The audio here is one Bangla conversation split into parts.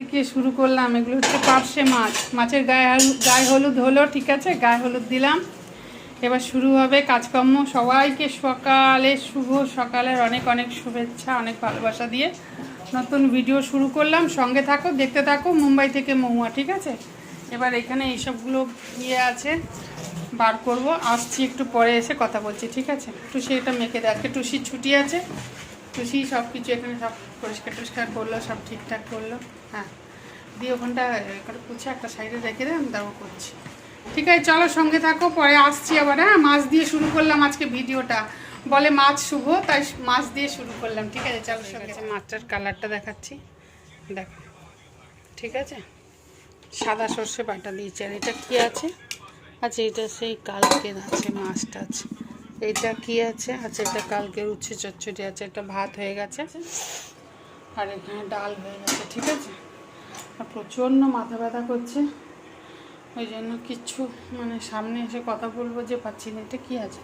থেকে শুরু করলাম, এগুলো হচ্ছে পার্শে মাছ। মাছের গায়ে গায়ে হলুদ হলো, ঠিক আছে? গায়ে হলুদ দিলাম। এবার শুরু হবে কাজকর্ম। সবাইকে সকালে শুভ সকালের অনেক অনেক শুভেচ্ছা, অনেক ভালোবাসা দিয়ে নতুন ভিডিও শুরু করলাম। সঙ্গে থাকো, দেখতে থাকো, মুম্বাই থেকে মহুয়া, ঠিক আছে? এবার এখানে এইসবগুলো ইয়ে আছে, বার করব। আসছি একটু পরে এসে কথা বলছি, ঠিক আছে? টুসি এটা মেখে দেয় আজকে টুসির ছুটি আছে। টুসি সব কিছু এখানে সব পরিষ্কার টরিষ্কার করল সব ঠিকঠাক করল। হ্যাঁ দিয়ে ওখানটা করে পুছে একটা সাইডে রেখে দেয় আমি তারপর করছি। ঠিক আছে চলো সঙ্গে থাকো পরে আসছি আবার হ্যাঁ মাছ দিয়ে শুরু করলাম আজকে ভিডিওটা। বলে মাছ শুভ তাই মাছ দিয়ে শুরু করলাম। ঠিক আছে চলো সঙ্গে মাছটার কালারটা দেখাচ্ছি। দেখো ঠিক আছে? সাদা সর্ষে বাটা দিয়েছি আর এটা কি আছে? আচ্ছা এটা সেই কালকের আছে মাছটা আছে। এইটা কি আছে? আচ্ছা এটা কালকের উচ্ছে চচ্চড়ি আছে, একটা ভাত হয়ে গেছে। আর এখানে ডাল হয়ে গেছে, ঠিক আছে? আর প্রচণ্ড মাথা ব্যথা করছে। ওই জন্য কিচ্ছু মানে সামনে এসে কথা বলব যে পাচ্ছি না। এটা কী আছে?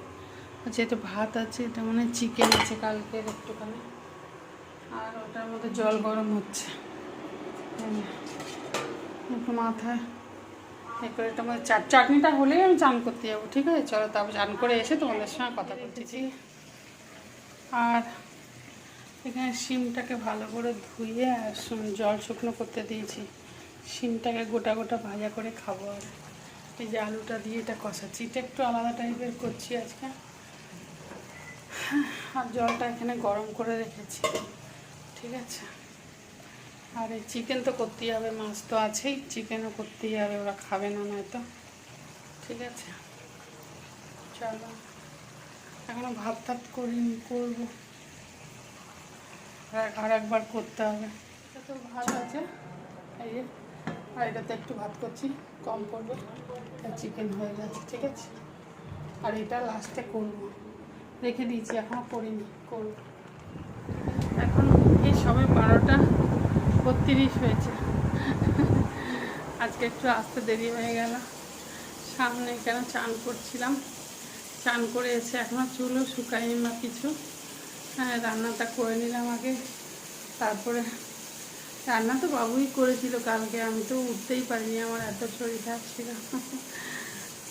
আচ্ছা এটা ভাত আছে, এটা মানে চিকেন আছে কালকের একটুখানি। আর ওটার মধ্যে জল গরম হচ্ছে। একটু মাথায় করে চাট চাটনিটা হলেই আমি চান করতে যাব, ঠিক আছে? চলো তারপর চান করে এসে তোমাদের সঙ্গে কথা বলতেছি আর এখানে শিমটাকে ভালো করে ধুয়ে আর জল শুকনো করতে দিয়েছি। শিমটাকে গোটা গোটা ভাজা করে খাব আর। এই যে আলুটা দিয়ে এটা কষাচ্ছি। এটা একটু আলাদা টাইপের করছি আজকে। আর জলটা এখানে গরম করে রেখেছি, ঠিক আছে? আর চিকেন তো করতেই হবে, মাছ তো আছেই চিকেনও করতেই হবে, ওরা খাবে না নয়তো। ঠিক আছে? চলো। এখনও ভাত টাত করিনি করব। আর- একবার করতে হবে। এটা তো ভাত আছে। এই আর এটাতে একটু ভাত করছি, কম করবে। আর চিকেন হয়ে গেছে, ঠিক আছে? আর এটা লাস্টে করব। রেখে দিয়েছি এখনও করিনি, করব। এখন এই সবে বারোটা। বত্রিশ হয়েছে। আজকে একটু আসতে দেরি হয়ে গেল। সামনে কেন চান করছিলাম? চান করে এসে এখনও চুলও শুকায়নি বা কিছু। হ্যাঁ রান্নাটা করে নিলাম আগে। তারপরে রান্না তো বাবুই করেছিল কালকে, আমি তো উঠতেই পারিনি, আমার এত শরীর খারাপ ছিল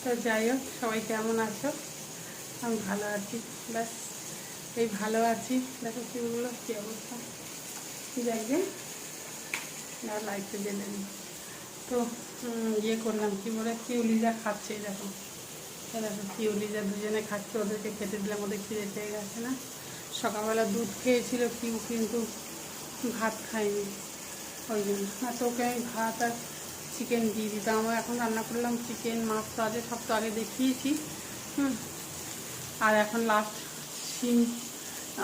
তো যাই হোক, সবাই কেমন আছো? আমি ভালো আছি, ব্যাস। এই ভালো আছি, দেখো চুলগুলো কী অবস্থা। যাকে লাইটটা জেনে নিই। তো ইয়ে করলাম, কি বলে কিউলিজা খাচ্ছে দেখো। দেখো কিউলিজা দুজনে খাচ্ছে, ওদেরকে খেতে দিলাম, ওদের খিদে পেয়ে গেছে না। সকালবেলা দুধ খেয়েছিল কিউ, কিন্তু ভাত খায়নি, ওই জন্য। আর তোকে আমি ভাত আর চিকেন দিয়ে দিতাম। আমার এখন রান্না করলাম চিকেন মাছ, তো আগে, সব তো আগে দেখিয়েছি। হুম। আর এখন লাস্ট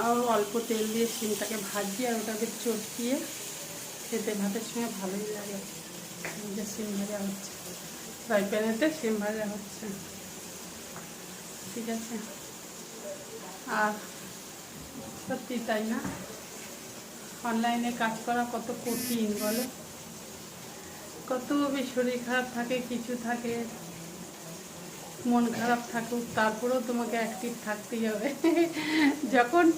আর অল্প তেল দিয়ে শিমটাকে ভাজি আর ওটাকে চটকিয়ে খেতে, ভাতের সঙ্গে ভালোই লাগে। যে শিম ভাজা হচ্ছে। ফ্রাই প্যানেতে শিম ভাজা হচ্ছে। ঠিক আছে? আর সত্যি তাই না? অনলাইনে কাজ করা কত কঠিন, বলো? কত শরীর খারাপ থাকে, কিছু থাকে, মন খারাপ থাকুক, তারপরেও তোমাকে অ্যাক্টিভ থাকতেই হবে। যখন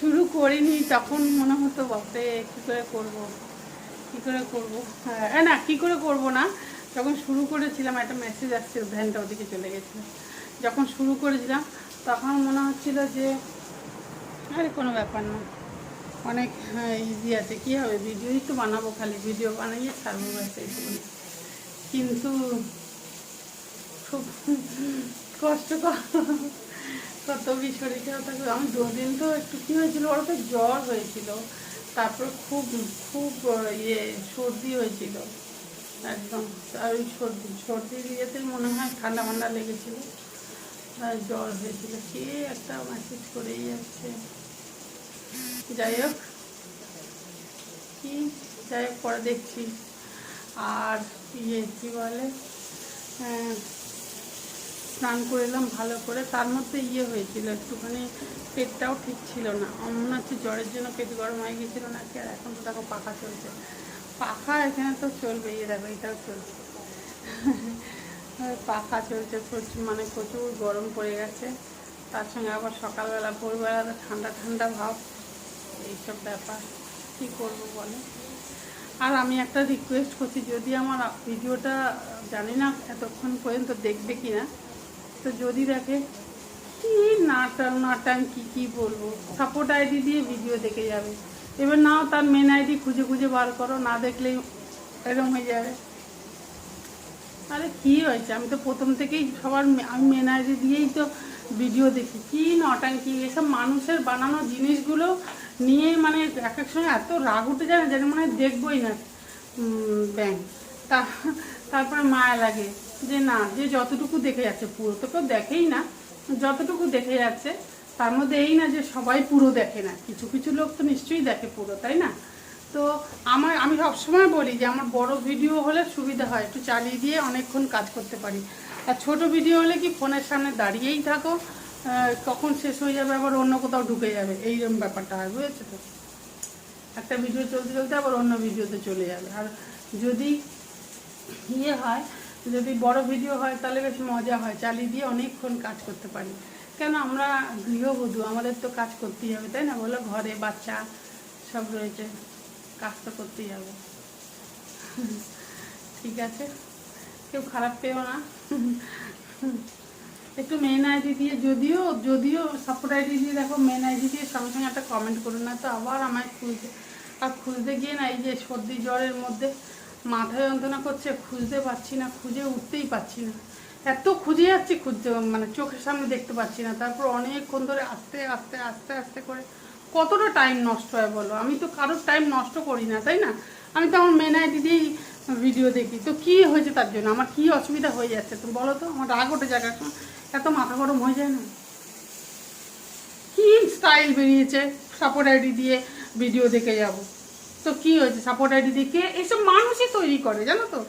শুরু করিনি, তখন মনে হতো, বাপরে, কী করে করব? কী করে করব? হ্যাঁ না, কী করে করব না? যখন শুরু করেছিলাম, একটা মেসেজ আসছিল, ভ্যানটা ওদিকে চলে গেছিল। যখন শুরু করেছিলাম, তখন মনে হচ্ছিল যে, আরে, কোনো ব্যাপার না। অনেক ইজি আছে। কী হবে? ভিডিওই তো বানাবো খালি। ভিডিও বানাইয়ে ছাড়বো ব্যাস কিন্তু খুব কষ্টকর কত শরীর আমি দুদিন তো একটু কী হয়েছিল, ওর তো জ্বর হয়েছিল। তারপর খুব খুব ইয়ে সর্দি হয়েছিল। একদম। আর ওই সর্দি সর্দির ইয়েতে মনে হয় ঠান্ডা ঠান্ডা লেগেছিল। জ্বর হয়েছিল। কে একটা মেসেজ করেই যাচ্ছে। যাই হোক। কি? যাই হোক পরে দেখছি। আর ইয়ে কী বলে? হ্যাঁ, স্নান করে এলাম ভালো করে। তার মধ্যে ইয়ে হয়েছিল, একটুখানি পেটটাও ঠিক ছিল না। মনে হচ্ছে জ্বরের জন্য পেট গরম হয়ে গেছিল নাকি, আর এখন তো দেখো পাখা চলছে। পাখা এখানে তো চলবে, এই দেখো, এটাও চলছে। পাখা চলছে প্রচুর মানে প্রচুর গরম পড়ে গেছে। তার সঙ্গে আবার সকালবেলা, ভোরবেলা ঠান্ডা ঠান্ডা ভাব। এইসব ব্যাপার, কী করব বলো? আর আমি একটা রিকোয়েস্ট করছি, যদি আমার ভিডিওটা জানি না এতক্ষণ পর্যন্ত দেখবে কি না তো যদি দেখে, কি নাটান নাটান কি কি বলব? সাপোর্ট আইডি দিয়ে ভিডিও দেখে যাবে। এবার নাও তার মেন আইডি খুঁজে খুঁজে বার করো, না দেখলেই এরকম হয়ে যাবে। আরে কি হয়েছে? আমি তো প্রথম থেকেই সবার আমি মেন আইডি দিয়েই তো ভিডিও দেখি। কি নটাঙ্কি এসব মানুষের বানানো জিনিসগুলো নিয়ে মানে এক এক সময় এত রাগ উঠে যায় না, যেন মানে দেখবোই না। ব্যাংক তা তারপরে মায়া লাগে যে না, যে যতটুকু দেখে যাচ্ছে, পুরো তো কেউ দেখেই না। যতটুকু দেখে যাচ্ছে, তার মধ্যে এই না যে সবাই পুরো দেখে না। কিছু কিছু লোক তো নিশ্চয়ই দেখে পুরো, তাই না? তো আমার, আমি সবসময় বলি যে আমার বড় ভিডিও হলে সুবিধা হয়, একটু চালিয়ে দিয়ে অনেকক্ষণ কাজ করতে পারি। আর ছোট ভিডিও হলে কি ফোনের সামনে দাঁড়িয়েই থাকো কখন শেষ হয়ে যাবে, আবার অন্য কোথাও ঢুকে যাবে, এইরকম ব্যাপারটা হয়, বুঝেছ তো? একটা ভিডিও চলতে চলতে আবার অন্য ভিডিওতে চলে যাবে। আর যদি ইয়ে হয়, যদি বড় ভিডিও হয় তাহলে বেশ মজা হয়, চালিয়ে দিয়ে অনেকক্ষণ কাজ করতে পারি। কেন আমরা গৃহবধূ, আমাদের তো কাজ করতেই হবে, তাই না বলো? ঘরে বাচ্চা সব রয়েছে, কাজ তো করতেই হবে। ঠিক আছে, কেউ খারাপ পেও না। একটু মেন আইডি দিয়ে, যদিও যদিও সাপোর্ট আইডি দিয়ে দেখো মেন আইডি দিয়ে সঙ্গে সঙ্গে একটা কমেন্ট করুন না তো আবার আমায় খুঁজতে আর খুঁজতে গিয়ে না এই যে সর্দি জ্বরের মধ্যে মাথায় যন্ত্রণা করছে, খুঁজতে পারছি না, খুঁজে উঠতেই পারছি না। এত খুঁজে যাচ্ছি, খুঁজতে মানে চোখের সামনে দেখতে পাচ্ছি না। তারপর অনেকক্ষণ ধরে আস্তে আস্তে আস্তে আস্তে করে। কতটা টাইম নষ্ট হয় বলো? আমি তো কারোর টাইম নষ্ট করি না, তাই না? আমি তো আমার মেন আইডি দিয়েই ভিডিও দেখি। তো কি হয়েছে তার জন্য? আমার কি অসুবিধা হয়ে যাচ্ছে তুমি বলো তো? আমার রাগ ওঠে জায়গা এত মাথা গরম হয়ে যায় না? কি স্টাইল বেরিয়েছে? সাপোর্ট আইডি দিয়ে ভিডিও দেখে যাব। তো কি হয়েছে? সাপোর্ট আইডি দিয়ে কে? এসব মানুষই তৈরি করে, জানো তো?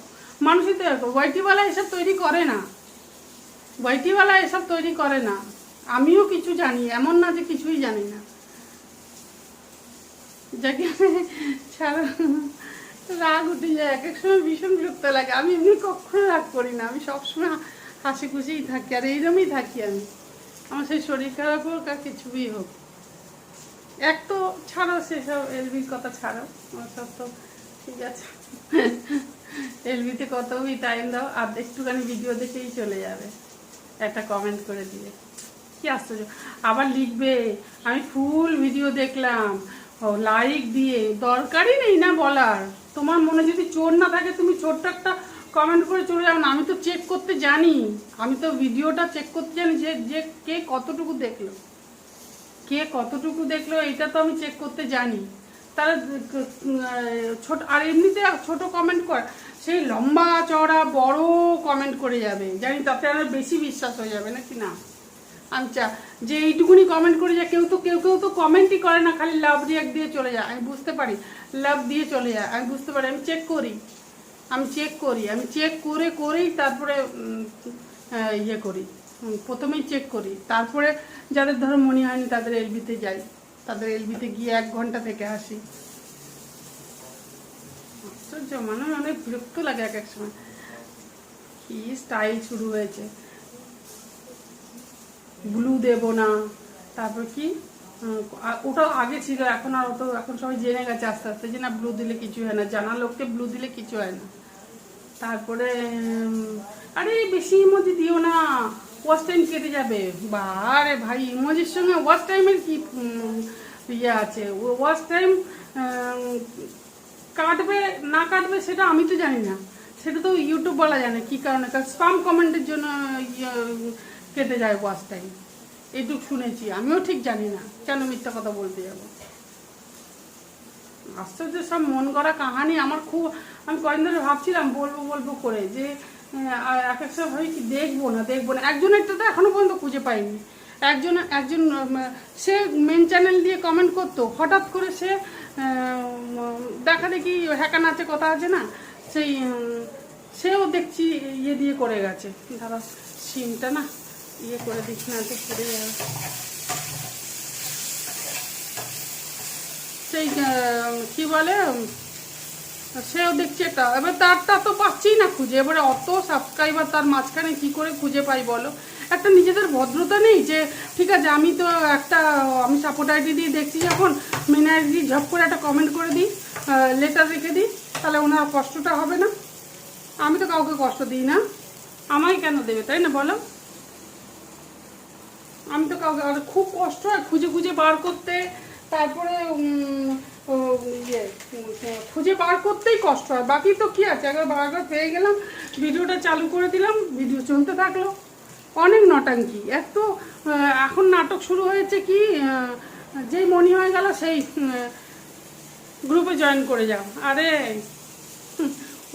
মানুষই তৈরি করে। ওয়াইটিওয়ালা এসব তৈরি করে না। ওয়াইটিওয়ালা এসব তৈরি করে না। আমিও কিছু জানি, এমন না যে কিছুই জানি না। যাকে ছাড়া রাগ উঠে যায়, এক এক সময় ভীষণ বিরক্ত লাগে। আমি এমনি কখনো রাগ করি না। আমি সবসময় হাসি খুশিই থাকি, আর এইরকমই থাকি আমি। আমার সেই শরীর খারাপ হোক আর কিছুই হোক। এক তো ছাড়ো সেসব এলবির কথা ছাড়ো সব তো ঠিক আছে। এলবিতে কতই টাইম দাও, আর একটুখানি ভিডিও দেখেই চলে যাবে। একটা কমেন্ট করে দিয়ে। কি আশ্চর্য। আবার লিখবে, আমি ফুল ভিডিও দেখলাম। ও লাইক দিয়ে। দরকারই নেই না বলার। তোমার মনে যদি চোর না থাকে, তুমি ছোট্ট একটা কমেন্ট করে চলে যাও না। আমি তো চেক করতে জানি। আমি তো ভিডিওটা চেক করতে জানি যে যে কে কতটুকু দেখল। কে কতটুকু দেখল এটা তো আমি চেক করতে জানি। তারা, ছোট, আর এমনিতে ছোট কমেন্ট কর, সেই লম্বা চওড়া বড় কমেন্ট করে যাবে, জানি তাতে আরও বেশি বিশ্বাস হয়ে যাবে নাকি না? আচ্ছা যে এইটুকুনি কমেন্ট করে যায়, কেউ তো, কেউ কেউ তো কমেন্টই করে না, খালি লাভ রিয়াক্ট দিয়ে চলে যায়, আমি বুঝতে পারি লাভ দিয়ে চলে যায়, আমি বুঝতে পারি, আমি চেক করি, আমি চেক করি, আমি চেক করে, করেই তারপরে ইয়ে করি। প্রথমেই চেক করি। তারপরে যাদের ধরো মনে হয়নি তাদের এলবিতে যাই। তাদের এলবিতে গিয়ে এক ঘণ্টা থেকে আসি। আশ্চর্য মানুষ অনেক বিরক্ত লাগে এক এক সময়। কি স্টাইল শুরু হয়েছে? ব্লু দেব না। তারপর কি? উম, আ- ওটা আগে ছিল এখন আর অত এখন সবাই জেনে গেছে আস্তে আস্তে যে না ব্লু দিলে কিছু হয় না। জানা লোককে ব্লু দিলে কিছু হয় না। তারপরে আরে বেশি মধ্যে দিও না। ওয়াচ টাইম কেটে যাবে। বারে ভাই ইমোজির সঙ্গে ওয়াচ টাইমের কি ইয়ে আছে? ওয়াচ টাইম কাটবে না কাটবে সেটা আমি তো জানি না। সেটা তো ইউটিউব বলা জানে কি কারণে। কারণ স্পাম কমেন্টের জন্য ইয়ে, কেটে যায় ওয়াচ টাইম এইটুক শুনেছি। আমিও ঠিক জানি না কেন মিথ্যা কথা বলতে যাব। আশ্চর্য সব মন করা কাহানি। আমার খুব আমি কদিন ধরে ভাবছিলাম বলব বলব করে যে আর এক এক সময় ভাবি কি দেখব না দেখব না। একজনেরটা তো এখনও পর্যন্ত খুঁজে পাইনি। একজন একজন সে মেন চ্যানেল দিয়ে কমেন্ট করতো, হঠাৎ করে সে দেখা দেখি হ্যাকা নাচে কথা আছে না, সেই সেও দেখছি ইয়ে দিয়ে করে গেছে। দাদা সিমটা না ইয়ে করে দিচ্ছি না তো যাবে সেই কি বলে সেও দেখছি একটা এবার তারটা তো পাচ্ছি না খুঁজে। এবারে অত সাবস্ক্রাইবার তার মাঝখানে কি করে খুঁজে পাই বলো? একটা নিজেদের ভদ্রতা নেই যে, ঠিক আছে, আমি তো একটা, আমি সাপোর্ট আইডি দিয়ে দেখছি যখন। মেন আইডি ঝপ করে একটা কমেন্ট করে দিই লেটার রেখে দিই, তাহলে ওনার কষ্টটা হবে না। আমি তো কাউকে কষ্ট দিই না। আমায় কেন দেবে, তাই না বলো? আমি তো কাউকে, আর খুব কষ্ট হয় খুঁজে খুঁজে বার করতে। তারপরে ইয়ে খুঁজে বার করতেই কষ্ট হয়। বাকি তো কি আছে? একবার বারবার পেয়ে গেলাম, ভিডিওটা চালু করে দিলাম, ভিডিও চলতে থাকল। অনেক নটাঙ্কি। এক তো এখন নাটক শুরু হয়েছে কি যেই মনি হয়ে গেল সেই গ্রুপে জয়েন করে যাও। আরে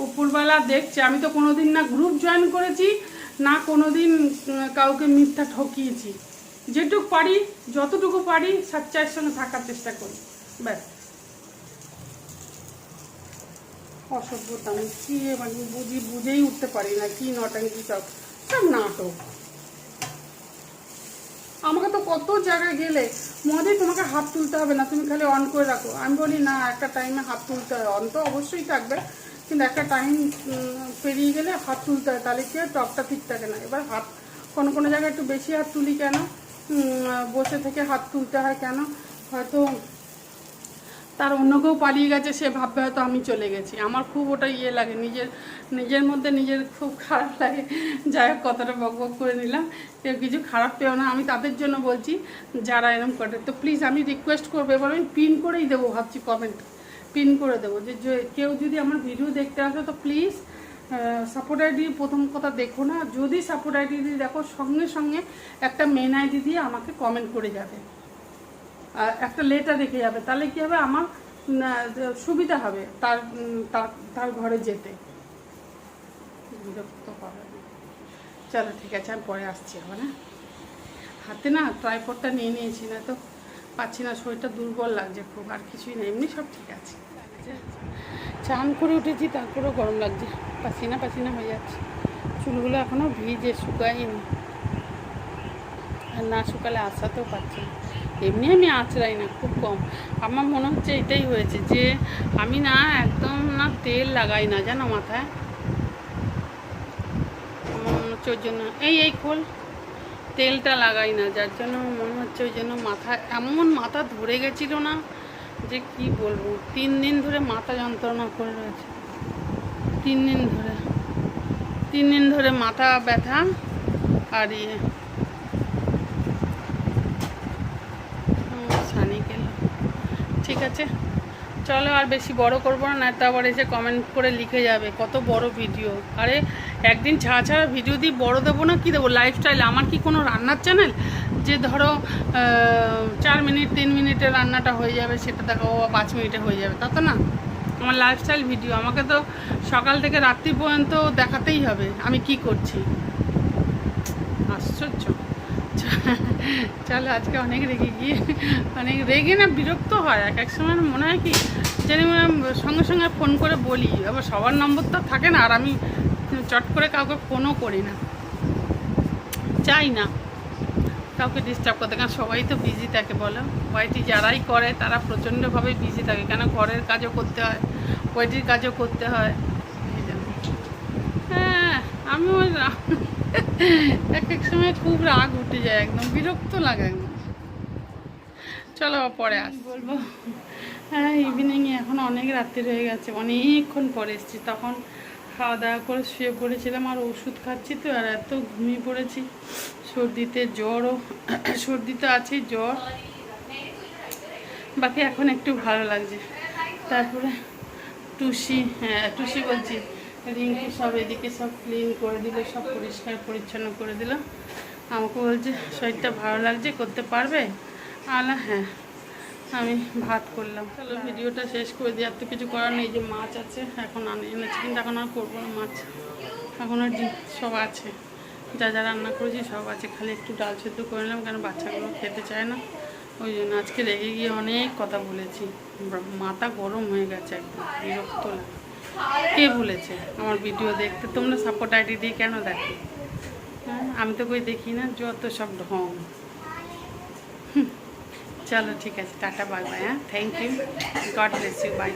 উপরবেলা দেখছে। আমি তো কোনোদিন না গ্রুপ জয়েন করেছি, না কোনোদিন কাউকে মিথ্যা ঠকিয়েছি। যেটুকু পারি, যতটুকু পারি সাচ্চাইয়ের সঙ্গে থাকার চেষ্টা করি। ব্যাস। অসভ্যতা, আমি কি মানে বুঝি, বুঝেই উঠতে পারি না কি নটাঙ্কি সব। সব নাটক। আমাকে তো কত জায়গায় গেলে মহাদেব তোমাকে হাত তুলতে হবে না, তুমি খালি অন করে রাখো। আমি বলি, না, একটা টাইমে হাত তুলতে হয়। অন তো অবশ্যই থাকবে, কিন্তু একটা টাইম পেরিয়ে গেলে হাত তুলতে হয়। তাহলে কি টকটা ঠিক থাকে না? এবার হাত, কোনো কোনো জায়গায় একটু বেশি হাত তুলি কেন? বসে থেকে হাত তুলতে হয় কেন? হয়তো তার অন্য কেউ পালিয়ে গেছে, সে ভাববে হয়তো আমি চলে গেছি। আমার খুব ওটা ইয়ে লাগে, নিজের নিজের মধ্যে নিজের খুব খারাপ লাগে। যাই হোক কতটা বক বক করে নিলাম। কেউ কিছু খারাপ পেও না, আমি তাদের জন্য বলছি, যারা এরকম করে। তো প্লিজ আমি রিকোয়েস্ট করব, এবার আমি পিন করেই দেবো ভাবছি কমেন্ট পিন করে দেবো যে কেউ যদি আমার ভিডিও দেখতে আসে, তো প্লিজ সাপোর্ট আইডি প্রথম কথা দেখো না। যদি সাপোর্ট আইডি দেখো, সঙ্গে সঙ্গে একটা মেন আইডি দিয়ে আমাকে কমেন্ট করে যাবে। একটা লেটার রেখে যাবে। তাহলে কি হবে? আমার সুবিধা হবে তার তার- ঘরে যেতে। বিরক্ত হবে। চলো, ঠিক আছে, আমি পরে আসছি আবার হ্যাঁ? হাতে না ট্রাইপডটা নিয়ে নিয়েছি, না তো পাচ্ছি না, শরীরটা দুর্বল লাগছে খুব, আর কিছুই না, এমনি সব ঠিক আছে। চান করে উঠেছি, তারপরেও গরম লাগছে। পাসিনা পাসিনা হয়ে যাচ্ছে। চুলগুলো এখনও ভিজে, শুকায়নি। আর না শুকালে আসাতেও পারছি না। এমনি আমি আঁচড়াই না, খুব কম। আমার মনে হচ্ছে এটাই হয়েছে যে আমি না একদম না তেল লাগাই না, জানো মাথায়? আমার মনে হচ্ছে ওই জন্য। এই এই খোল। তেলটা লাগাই না, যার জন্য মনে হচ্ছে ওই জন্য মাথা, এমন মাথা ধরে গেছিল না যে কি বলব? তিন দিন ধরে মাথা যন্ত্রণা করে রয়েছে। তিন দিন ধরে। তিন দিন ধরে মাথা ব্যথা আর ইয়ে হুম, সানি গেল ঠিক আছে চলো আর বেশি বড় করব না তো আবার এসে কমেন্ট করে লিখে যাবে, কত বড় ভিডিও আরে, একদিন ছাড়া ছাড়া ভিডিও দিয়ে বড় দেবো না, কি দেবো? লাইফস্টাইল আমার কি কোনো রান্নার চ্যানেল যে ধরো চার মিনিট, তিন মিনিটে রান্নাটা হয়ে যাবে, সেটা দেখো পাঁচ মিনিটে হয়ে যাবে, তা তো না। আমার লাইফস্টাইল ভিডিও আমাকে তো সকাল থেকে রাত্রি পর্যন্ত দেখাতেই হবে, আমি কি করছি? আশ্চর্য। চলো, আজকে অনেক রেগে গিয়ে, অনেক রেগে না বিরক্ত হয়। এক এক সময় মনে হয় কি, জানি সঙ্গে সঙ্গে ফোন করে বলি। আবার সবার নম্বর তো থাকে না, আর আমি চট করে কাউকে ফোনও করি না। চাই না। কাউকে ডিস্টার্ব করতে, কারণ সবাই তো বিজি থাকে, বলো। ওয়াইটি যারাই করে, তারা প্রচণ্ডভাবে বিজি থাকে। কেন ঘরের কাজও করতে হয় ওয়াইটির কাজও করতে হয়। হ্যাঁ আমিও রা- এক এক সময় খুব রাগ উঠে যায় একদম, বিরক্ত লাগে একদম। চলো পরে আস। বলব হ্যাঁ ইভিনিংয়ে এখন অনেক রাত্রি হয়ে গেছে, অনেকক্ষণ পরে এসেছি। তখন খাওয়া দাওয়া করে শুয়ে পড়েছিলাম আর ওষুধ খাচ্ছি তো, আর এত ঘুমিয়ে পড়েছি। সর্দিতে জ্বরও, সর্দি তো আছে জ্বর। বাকি এখন একটু ভালো লাগছে। তারপরে টুসি হ্যাঁ টুসি বলছি। রিঙ্কি সব এদিকে সব ক্লিন করে দিল, সব পরিষ্কার, পরিচ্ছন্ন করে দিল। আমাকে বলছে, শরীরটা ভালো লাগছে, করতে পারবে? আলা হ্যাঁ আমি ভাত করলাম। চলো, ভিডিওটা শেষ করে দিই, আর তো কিছু করার নেই যে মাছ আছে, এখন আনে এনেছি কিন্তু এখন আর করব না, মাছ। এখন আর সব আছে। যা যা রান্না করেছি, সব আছে। খালি একটু ডাল সেদ্ধ করে নিলাম, কেন বাচ্চাগুলো খেতে চায় না। ওই জন্য আজকে রেগে গিয়ে অনেক কথা বলেছি। মাথা গরম হয়ে গেছে একদম, বিরক্ত লাগে কে বলেছে আমার ভিডিও দেখতে? তোমরা সাপোর্ট আইডি দিয়ে কেন দেখো? হ্যাঁ আমি তো কই দেখি না, যত সব ঢং। চলো ঠিক আছে, টাটা বাই বাই হ্যাঁ? Thank you God bless you bye